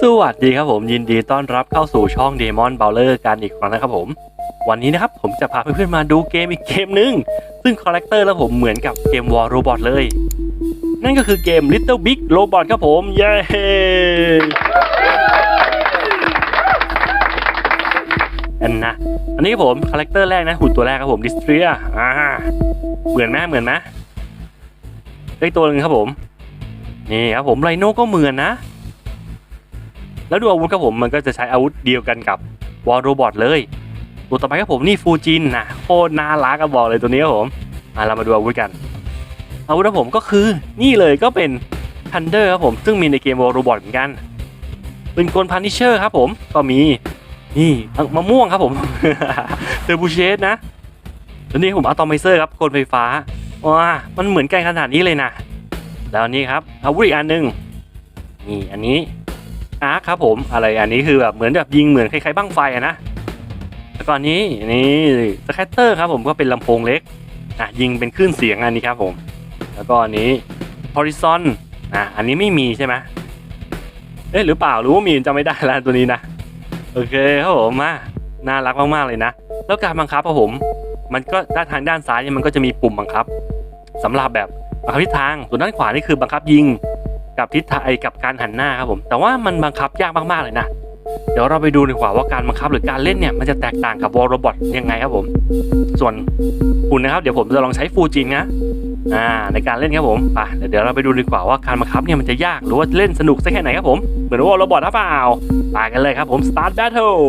สวัสดีครับผมยินดีต้อนรับเข้าสู่ช่อง Demon b o w l e r กันอีกครั้งนะครับผม วันนี้นะครับผมจะพาเพื่อนๆมาดูเกมอีกเกมหนึ่งซึ่งคาแรคเตอร์แล้วผมเหมือนกับเกม War Robot เลย นั่นก็คือเกม Little Big Robot ครับผมเย้อันนะอันนี้ผมคาแรคเตอร์แรกนะหุ่นตัวแรกครับผมดิสเทรียอ่าเหมือนไหมเหมือนไหมได้ตัวหนึ่งครับผม นี่ครับผมไรโน่ก็เหมือนนะ แล้วดูอาวุธครับผมมันก็จะใช้อาวุธเดียวกันกับวอลโรบอทเลยตัวต่อไปครับผมนี่ฟูจินนะโคตรน่ารักก็บอกเลยตัวนี้ครับผมอะเรามาดูอาวุธกัน อาวุธครับผมก็คือนี่เลยก็เป็นทันเดอร์ครับผมซึ่งมีในเกมวอลโรบอทเหมือนกันเป็นกลพันนิเชอร์ครับผมก็มีนี่มะม่วงครับผมเทอร์บูเชสนะแล้วนี่ผมอะตอมไมเซอร์ครับกลไฟฟ้าว้ามันเหมือนกันขนาดนี้เลยนะแล้วนี่ครับอาวุธอีกอันหนึ่งนี่อันนี้ อาร์คครับผมอะไรอันนี้คือแบบเหมือนแบบยิงเหมือนคล้ายๆบ้างไฟอะนะแล้วก็นนี้นี่สแคตเตอร์ครับผมก็เป็นลำโพงเล็กอะยิงเป็นคลื่นเสียงอันนี้ครับผม แล้วก็อันนี้ฮอริซอนอะอันนี้ไม่มีใช่ไหมเอ๊ะหรือเปล่ารือว่ามีจำไม่ได้แล้วตัวนี้นะ โอเคครับผมมาน่ารักมากๆเลยนะ แล้วการบังคับครับผม มันก็ด้านทางด้านซ้ายเนี่ยมันก็จะมีปุ่มบังคับสำหรับแบบบังคับทิศทางส่วนด้านขวานี่คือบังคับยิง กับทิศทางไอ้กับการหันหน้าครับผม แต่ว่ามันบังคับยากมากๆเลยนะ เดี๋ยวเราไปดูดีกว่าว่าการบังคับหรือการเล่นเนี่ยมันจะแตกต่างกับวอลโรบอทยังไงครับผม ส่วนคุณนะครับเดี๋ยวผมจะลองใช้ฟูจินนะอ่าในการเล่นครับผมไปเดี๋ยวเราไปดูดีกว่าว่าการบังคับเนี่ยมันจะยากหรือว่าเล่นสนุกสักแค่ไหนครับผม เหมือนวอลโรบอทหรือเปล่าไปกันเลยครับผม start battle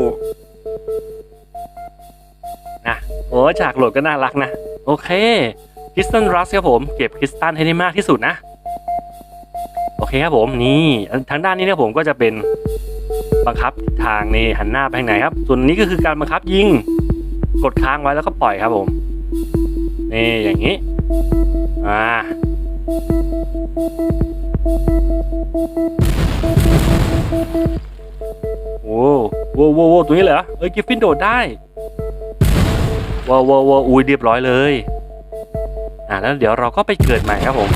นะโอ้ฉากโหลดก็น่ารักนะ โอเคคริสตันรัสครับผม เก็บคริสตันให้ได้มากที่สุดนะ โอเคครับผมนี่ทางด้านนี้เนี่ยผมก็จะเป็นบังคับทางนี่หันหน้าไปทางไหนครับ ส่วนนี้ก็คือการบังคับยิงกดค้างไว้แล้วก็ปล่อยครับผมนี่อย่างนี้อ่าโอ้โหโว้โวตัวนี้เหรอเอ้ยกิฟฟินโดดได้ว้าวว้าววอุ้ยเรียบร้อยเลยอ่าแล้วเดี๋ยวเราก็ไปเกิดใหม่ครับผม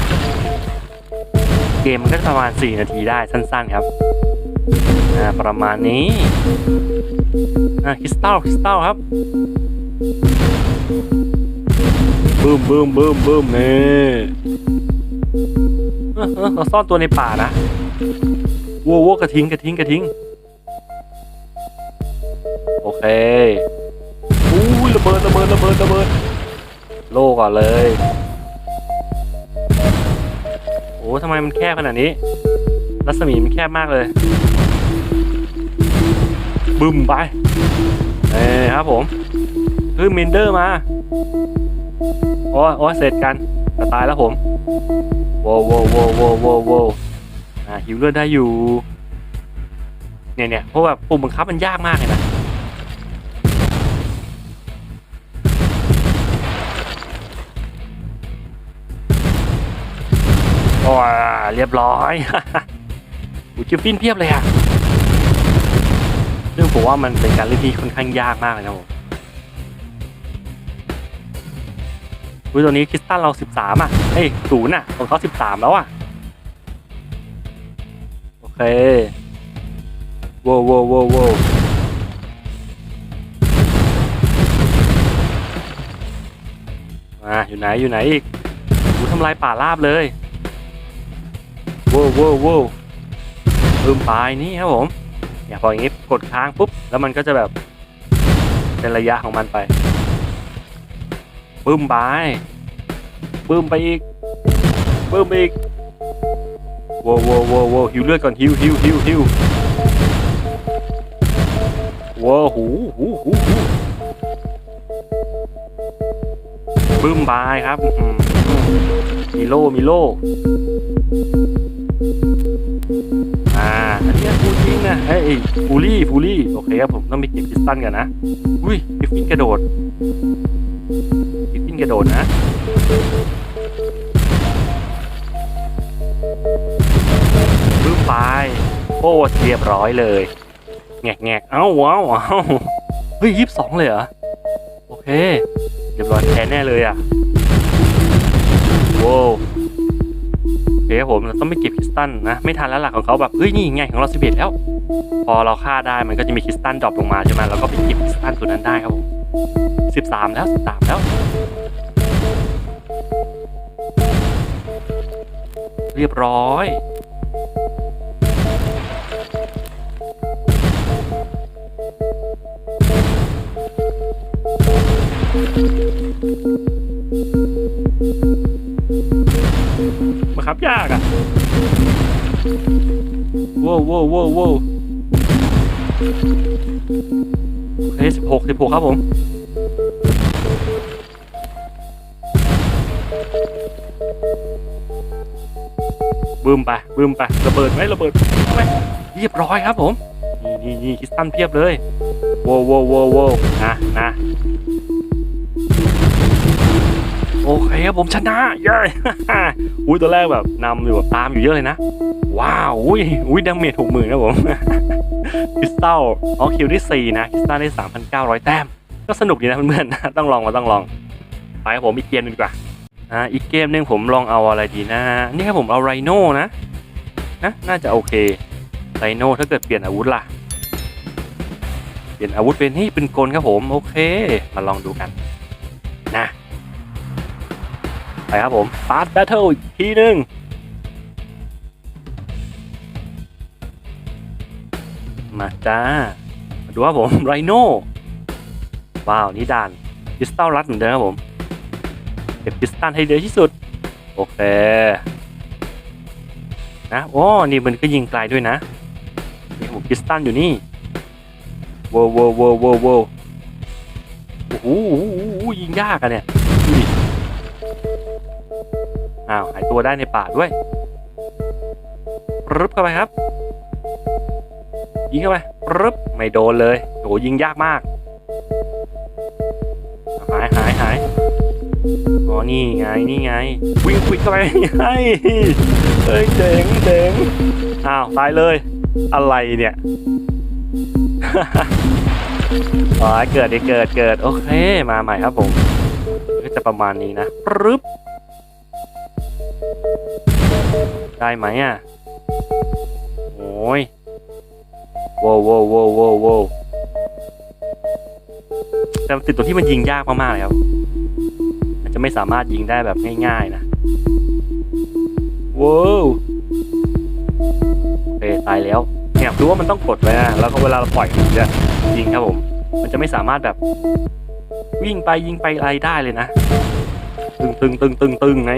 กมมันก็จะประมาณ 4 นาทีได้สั้นๆครับอ่าประมาณนี้อ่าคริสตัลคริสตัลครับบึ้มบึ้มบึ้มบึ้มนี่เออเออเราซ่อนตัวในป่านะวัววัวกระทิงกระทิงกระทิงโอเคอู้ยระเบิดระเบิดระเบิดระเบิดโลก่อนเลยโอ้ทำไมมันแคบขนาดนี้ รัศมีมันแคบมากเลย บึ้มไป เอ้ครับผมคือมินเดอร์มาโอ้โอ้เสร็จกันจะตายแล้วผมโว้วโว้วโว้วโว้วโว้วโว้อ่าหิวเลือดได้อยู่ เนี่ยเนี่ยเพราะว่าปุ่มบังคับมันยากมากเลยนะ อ้เรียบร้อยอูจิฟฟินเพียบเลยอะซึ่งผมว่ามันเป็นการเล่นที่ค่อนข้างยากมากเลยนะผมอุ้ยตัวนี้คริสตัลเรา 13 อะ เฮ้ยศูนย์อะ ของเขา 13 แล้วอะ โอเคโว้วโว้วโว้โว้มาอยู่ไหนอยู่ไหนอีกอูทำลายป่าราบเลย ว้วโว้วโว้มปลายนี่ครับผมอย่าพออย่างนี้กดค้างปุ๊บแล้วมันก็จะแบบเป็นระยะของมันไปบึ้มไปบึ้มไปอีกบึ้มไปอีกโว้วโว้วว้วว้วหิวเลือดก่อนหิวหิวหิวหิวว้วหูหูหูหูบึ้มไปครับ มีโล่มีโล่ อ่าอันนี้ฟูจริงนะเฮ้ยฟูลี่ฟูลี่โอเคครับผมต้องไปเก็บคริสตัลกันนะอุ้ยกิฟฟินกระโดดกิฟฟินกระโดดนะปึ๊บไปโอ้เรียบร้อยเลยแงกแงกเอ้าว้าวเอ้าเฮ้ยยี่สิบสองเลยเหรอโอเคเรียบร้อยแพ้แน่เลยอะโว้ว เคครับผมเราต้องไม่เก็บคริสตัลนะ ไม่ทันแล้วหลักของเขาแบบเฮ้ยนี่ไงของเราสิบเอ็ดแล้ว พอเราฆ่าได้มันก็จะมีคริสตัลดรอปลงมาใช่ไหมเราก็ไปเก็บคริสตัลตัวนั้นได้ครับผมสิบสามแล้วสิบสามแล้ว เรียบร้อยบัง ครับยากอะว้าวว้าวว้าวว้าวเฮ้ยสิบหกสิบหกครับผมบึ้มไปบึ้มไประเบิดไหมระเบิดไหมเรียบร้อยครับผม นี่นี่นี่คิสตันเพียบเลยว้าวว้าวว้าวว้าวนะนะ โอเคครับผมชนะเย้อุ้ยตัวแรกแบบนำอยู่แบบตามอยู่เยอะเลยนะ ว้าวอุ้ยอุ้ยดาเมจหกหมื่นครับผมคริสตัลอ๋อคิวได้สี่นะคริสตัลได้สามพันเก้าร้อยแต้ม ก็สนุกดีนะเพื่อนๆต้องลองมาต้องลองไปครับผมอีกเกมหนึงดีกว่าอ่าอีกเกมหนึงผมลองเอาอะไรดีนะนี่ครับผมเอาไรโน่นะนะน่าจะโอเคไรโน่ถ้าเกิดเปลี่ยนอาวุธล่ะเปลี่ยนอาวุธเป็นนี่เป็นกลครับผม โอเค มาลองดูกัน นะ ไปครับผมฟาสต์แบทเทิลอีกทีหนึ่งมาจ้า มาดูครับผมไรโน่ว้าว นี่ด่านคริสตัลรัดเหมือนเดิมครับผม เก็บคริสตัลให้เยอะที่สุด โอเค นะโอ้นี่มันก็ยิงไกลด้วยนะนี่ผมคริสตัลอยู่นี่โว้วโว้วโว้วโว้วโว้โอ้โหโอ้โหยิงยากอะเนี่ย อ้าวหายตัวได้ในป่าด้วยรึบเข้าไปครับ ยิงเข้าไปรึบไม่โดนเลยโหยิงยากมาก หายหายหายอ๋อนี่ไงนี่ไง วิ่งควิดเข้าไปไอ้เอ้ยเจ๋งเจ๋งอ้าวตายเลย อะไรเนี่ยอ๋อเกิดดิเกิดเกิดโอเคมาใหม่ครับผมก็จะประมาณนี้นะรึบ ได้ไหมอะโอ้ยโว้วโว้วโว้วโว้วโว้แต่ติดตัวที่มันยิงยากมากๆเลยครับมันจะไม่สามารถยิงได้แบบง่ายๆนะว้าวโอเคตายแล้วเนี่ยรู้ว่ามันต้องกดไว้นะแล้วก็เวลาเราปล่อยมันจะยิงครับผม มันจะไม่สามารถแบบ วิ่งไปยิงไปอะไรได้เลยนะ ตึงตึงตึงตึงตึงไง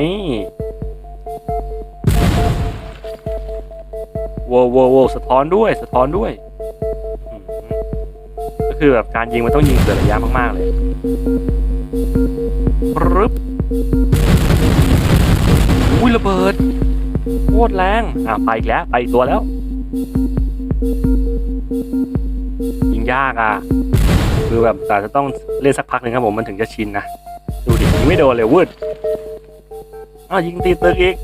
โว้วโว้วโว้วสะท้อนด้วย สะท้อนด้วย ก็คือแบบการยิงมันต้องยิงเกิดระยะมากๆเลยปึ๊บอุ้ยระเบิดโคตรแรง อะไปอีกแล้ว ไปตัวแล้ว ยิงยากอะ คือแบบแต่จะต้องเล่นสักพักหนึ่งครับผมมันถึงจะชินนะ ดูดิยิงไม่โดนเลยวืด อ้าวยิงตีตึกอีก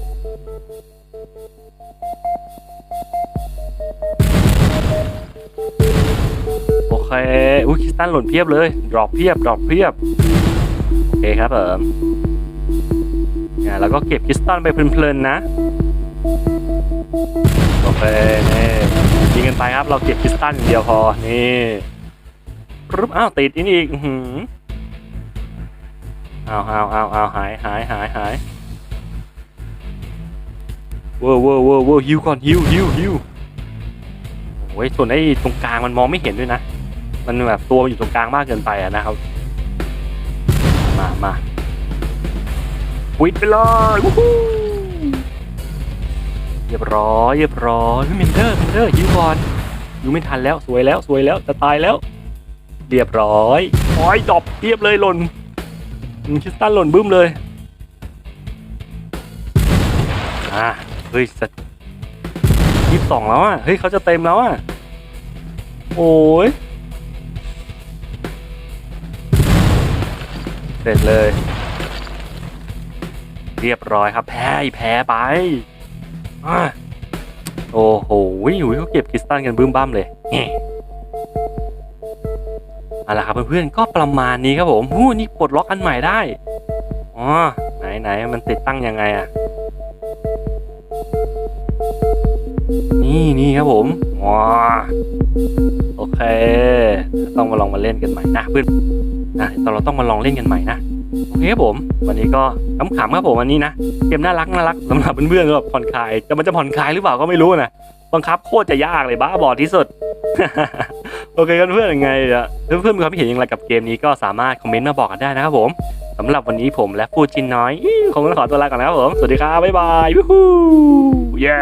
โอเคอุ้ยคริสตันหล่นเพียบเลยดรอปเพียบดรอปเพียบโอเคครับผมเนี่ยแล้วก็เก็บคริสตันไปเพลินๆนะโอเคนี่ยิงกันไปครับเราเก็บคริสตันอย่างเดียวพอนี่ปึ๊บอ้าวติดอีกอีกอื้อหืออ้าวอ้าวอ้าวอ้าวหายหายหายหาย เว้าวว้าวว้าวว้าวฮิวก่อนฮิวฮิวฮิวโอ้ยส่วนไอ้ตรงกลางมันมองไม่เห็นด้วยนะ มันแบบตัวมันอยู่ตรงกลางมากเกินไปอะนะครับ มามาวิดไปเลยวู้ฮู้เรียบร้อยเรียบร้อยเมนเดอร์เมนเดอร์ยิวก่อนอยู่ไม่ทันแล้วสวยแล้วสวยแล้วจะตายแล้ว เรียบร้อยโอ้ยดอปเรียบเลยหล่นคริสตันหล่นบึ้มเลยอ่า ฮ้ยสยี่สิบสองแล้วอะ เฮ้ยเขาจะเต็มแล้วอะ โอ้ย เสร็จเลย เรียบร้อยครับ แพ้แพ้ไปอะโอ้โหอยู่เขาเก็บคริสตัลกันบึ้มบ้ามเลยแง่เอาละครับเพื่อนๆก็ประมาณนี้ครับผมหู้นี่ปลดล็อกอันใหม่ได้ อ๋อ ไหนไหนมันติดตั้งยังไงอะ นี่นี่ครับผมว้าโอเค ต้องมาลองมาเล่นกันใหม่นะเพื่อนนะตอนเราต้องมาลองเล่นกันใหม่นะโอเคครับผม วันนี้ก็ขำๆครับผมวันนี้นะเกมน่ารักน่ารักสำหรับเพื่อนๆก็ผ่อนคลายแต่มันจะผ่อนคลายหรือเปล่าก็ไม่รู้นะบังคับโคตรจะยากเลยบ้าบอที่สุด โอเคกันเพื่อนยังไงเพื่อนๆมีความคิดเห็นอย่างไรกับเกมนี้ก็สามารถคอมเมนต์มาบอกกันได้นะครับผม สำหรับวันนี้ผมและฟูจินน้อยคงต้องขอตัวลาก่อนนะครับผม สวัสดีครับ บ๊ายบายวู้ฮู้เย้